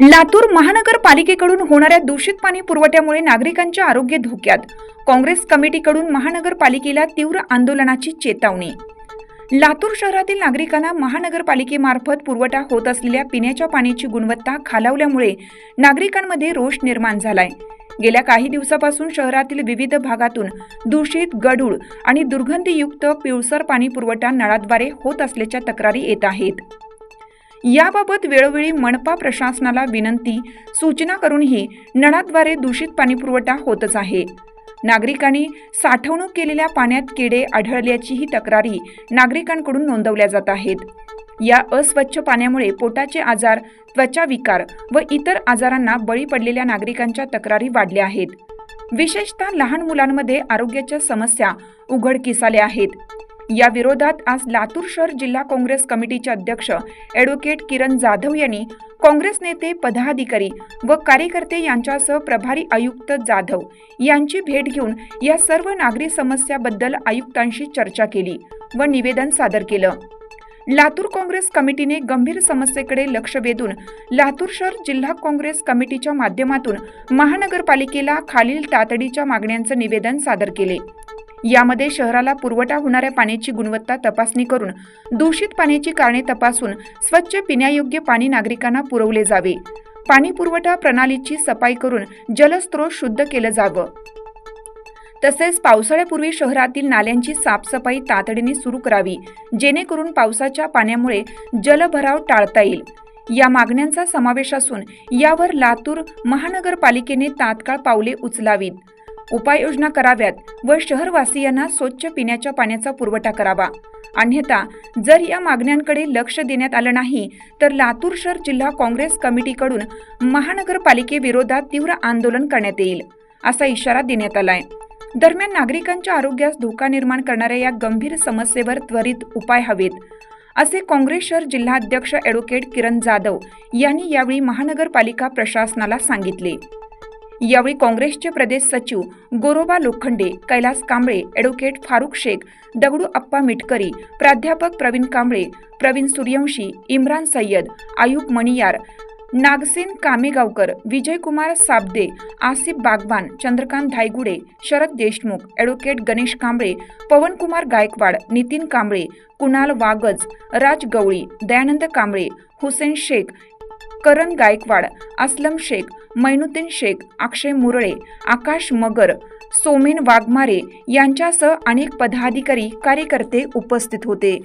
लातूर महानगरपालिकेकडून होणाऱ्या दूषित पाणी पुरवठ्यामुळे नागरिकांच्या आरोग्य धोक्यात. काँग्रेस कमिटीकडून महानगरपालिकेला तीव्र आंदोलनाची चेतावणी. लातूर शहरातील नागरिकांना महानगरपालिकेमार्फत पुरवठा होत असलेल्या पिण्याच्या पाण्याची गुणवत्ता खालावल्यामुळे नागरिकांमध्ये रोष निर्माण झालाय. गेल्या काही दिवसापासून शहरातील विविध भागातून दूषित गढूळ आणि दुर्गंधीयुक्त पिळसर पाणी पुरवठा नळाद्वारे होत असल्याच्या तक्रारी येत आहेत. याबाबत वेळोवेळी मनपा प्रशासनाला विनंती सूचना करूनही नळाद्वारे दूषित पाणीपुरवठा होतच आहे. नागरिकांनी साठवणूक केलेल्या पाण्यात किडे आढळल्याचीही तक्रारी नागरिकांकडून नोंदवल्या जात आहेत. या अस्वच्छ पाण्यामुळे पोटाचे आजार त्वचा विकार व इतर आजारांना बळी पडलेल्या नागरिकांच्या तक्रारी वाढल्या आहेत. विशेषतः लहान मुलांमध्ये आरोग्याच्या समस्या उघडकीस आल्या आहेत. या विरोधात आज लातूर शहर जिल्हा काँग्रेस कमिटीचे अध्यक्ष ॲडव्होकेट किरण जाधव यांनी काँग्रेस नेते पदाधिकारी व कार्यकर्ते यांच्यासह प्रभारी आयुक्त जाधव यांची भेट घेऊन या सर्व नागरी समस्याबद्दल आयुक्तांशी चर्चा केली व निवेदन सादर केलं. लातूर काँग्रेस कमिटीने गंभीर समस्येकडे लक्ष वेधून लातूर शहर जिल्हा काँग्रेस कमिटीच्या माध्यमातून महानगरपालिकेला खालील तातडीच्या मागण्यांचं निवेदन सादर केले. यामध्ये शहराला पुरवठा होणाऱ्या पाण्याची गुणवत्ता तपासणी करून दूषित पाण्याची कारणे तपासून स्वच्छ पिण्यायोग्य पाणी नागरिकांना पुरवले जावे. पाणी पुरवठा प्रणालीची सफाई करून जलस्रोत शुद्ध केलं जावं. तसेच पावसाळ्यापूर्वी शहरातील नाल्यांची साफसफाई तातडीने सुरू करावी जेणेकरून पावसाच्या पाण्यामुळे जलभराव टाळता येईल. या मागण्यांचा समावेश असून यावर लातूर महानगरपालिकेने तात्काळ पावले उचलावीत. उपाययोजना कराव्यात व शहरवासियांना स्वच्छ पिण्याच्या पाण्याचा पुरवठा करावा. अन्यथा जर या मागण्यांकडे लक्ष देण्यात आलं नाही तर लातूर शहर जिल्हा काँग्रेस कमिटीकडून महानगरपालिकेविरोधात तीव्र आंदोलन करण्यात येईल असा इशारा देण्यात आलाय. दरम्यान नागरिकांच्या आरोग्यास धोका निर्माण करणाऱ्या या गंभीर समस्येवर त्वरित उपाय हवेत असे काँग्रेस शहर जिल्हाध्यक्ष ॲडव्होकेट किरण जाधव यांनी यावेळी महानगरपालिका प्रशासनाला सांगितले. यावेळी काँग्रेसचे प्रदेश सचिव गोरोबा लोखंडे कैलास कांबळे ॲडव्होकेट फारुख शेख दगडू अप्पा मिटकरी प्राध्यापक प्रवीण कांबळे प्रवीण सूर्यवंशी इम्रान सय्यद आयुब मणियार नागसेन कामेगावकर विजयकुमार साबदे आसिफ बागवान चंद्रकांत धायगुडे शरद देशमुख ॲडव्होकेट गणेश कांबळे पवनकुमार गायकवाड नितीन कांबळे कुणाल वागज राज गवळी दयानंद कांबळे हुसेन शेख करण गायकवाड असलम शेख मैनुद्दीन शेख अक्षय मुरळे आकाश मगर सोमेन वाघमारे यांच्यासह अनेक पदाधिकारी कार्यकर्ते उपस्थित होते.